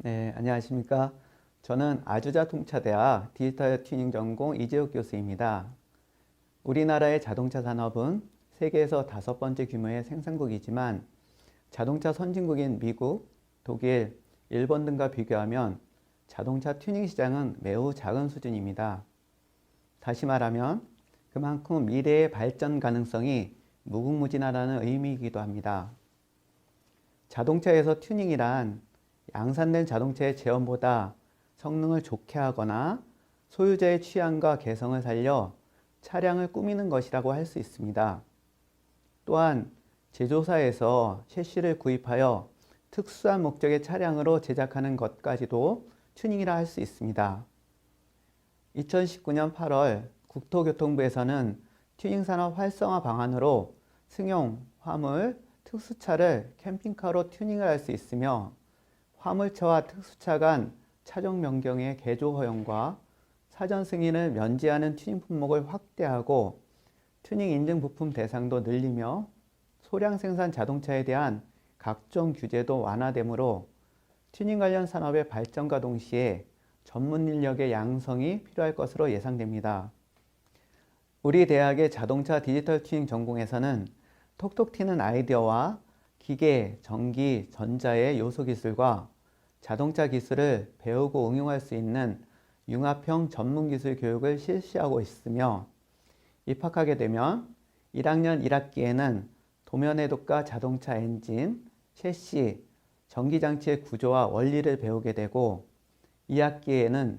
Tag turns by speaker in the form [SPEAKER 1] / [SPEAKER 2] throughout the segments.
[SPEAKER 1] 네, 안녕하십니까. 저는 아주자통차대학 디지털 튜닝 전공 이재욱 교수입니다. 우리나라의 자동차 산업은 세계에서 다섯 번째 규모의 생산국이지만 자동차 선진국인 미국, 독일, 일본 등과 비교하면 자동차 튜닝 시장은 매우 작은 수준입니다. 다시 말하면 그만큼 미래의 발전 가능성이 무궁무진하다는 의미이기도 합니다. 자동차에서 튜닝이란 양산된 자동차의 제원보다 성능을 좋게 하거나 소유자의 취향과 개성을 살려 차량을 꾸미는 것이라고 할 수 있습니다. 또한 제조사에서 셰시를 구입하여 특수한 목적의 차량으로 제작하는 것까지도 튜닝이라 할 수 있습니다. 2019년 8월 국토교통부에서는 튜닝 산업 활성화 방안으로 승용, 화물, 특수차를 캠핑카로 튜닝을 할 수 있으며 화물차와 특수차 간 차종 변경의 개조 허용과 사전 승인을 면제하는 튜닝 품목을 확대하고 튜닝 인증 부품 대상도 늘리며 소량 생산 자동차에 대한 각종 규제도 완화되므로 튜닝 관련 산업의 발전과 동시에 전문 인력의 양성이 필요할 것으로 예상됩니다. 우리 대학의 자동차 디지털 튜닝 전공에서는 톡톡 튀는 아이디어와 기계, 전기, 전자의 요소 기술과 자동차 기술을 배우고 응용할 수 있는 융합형 전문 기술 교육을 실시하고 있으며 입학하게 되면 1학년 1학기에는 도면해독과 자동차 엔진, 셰시, 전기장치의 구조와 원리를 배우게 되고 2학기에는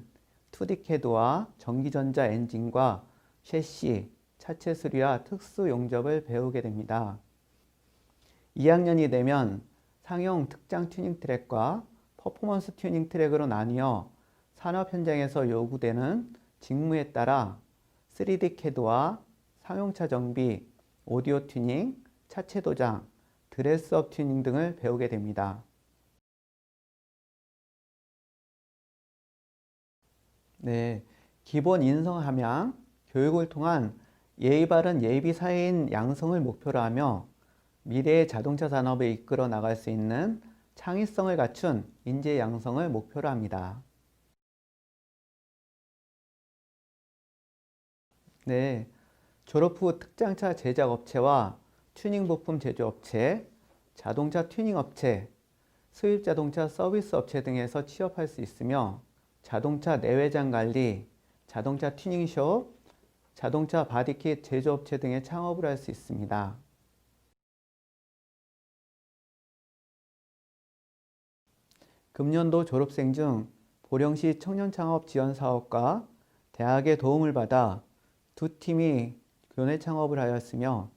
[SPEAKER 1] 2D 캐드와 전기전자 엔진과 셰시, 차체 수리와 특수 용접을 배우게 됩니다. 2학년이 되면 상용 특장 튜닝 트랙과 퍼포먼스 튜닝 트랙으로 나뉘어 산업 현장에서 요구되는 직무에 따라 3D 캐드와 상용차 정비, 오디오 튜닝, 차체 도장, 드레스업 튜닝 등을 배우게 됩니다. 네, 기본 인성 함양, 교육을 통한 예의 바른 예비 사회인 양성을 목표로 하며 미래의 자동차 산업을 이끌어 나갈 수 있는 창의성을 갖춘 인재 양성을 목표로 합니다. 네, 졸업 후 특장차 제작 업체와 튜닝 부품 제조업체, 자동차 튜닝 업체, 수입 자동차 서비스 업체 등에서 취업할 수 있으며 자동차 내외장 관리, 자동차 튜닝숍, 자동차 바디킷 제조업체 등에 창업을 할 수 있습니다. 금년도 졸업생 중 보령시 청년창업 지원사업과 대학의 도움을 받아 두 팀이 교내 창업을 하였으며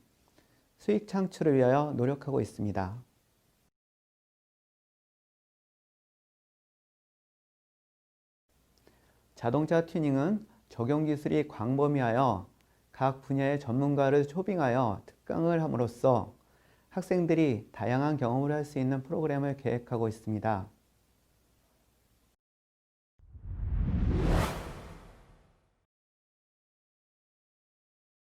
[SPEAKER 1] 수익 창출을 위하여 노력하고 있습니다. 자동차 튜닝은 적용 기술이 광범위하여 각 분야의 전문가를 초빙하여 특강을 함으로써 학생들이 다양한 경험을 할 수 있는 프로그램을 계획하고 있습니다.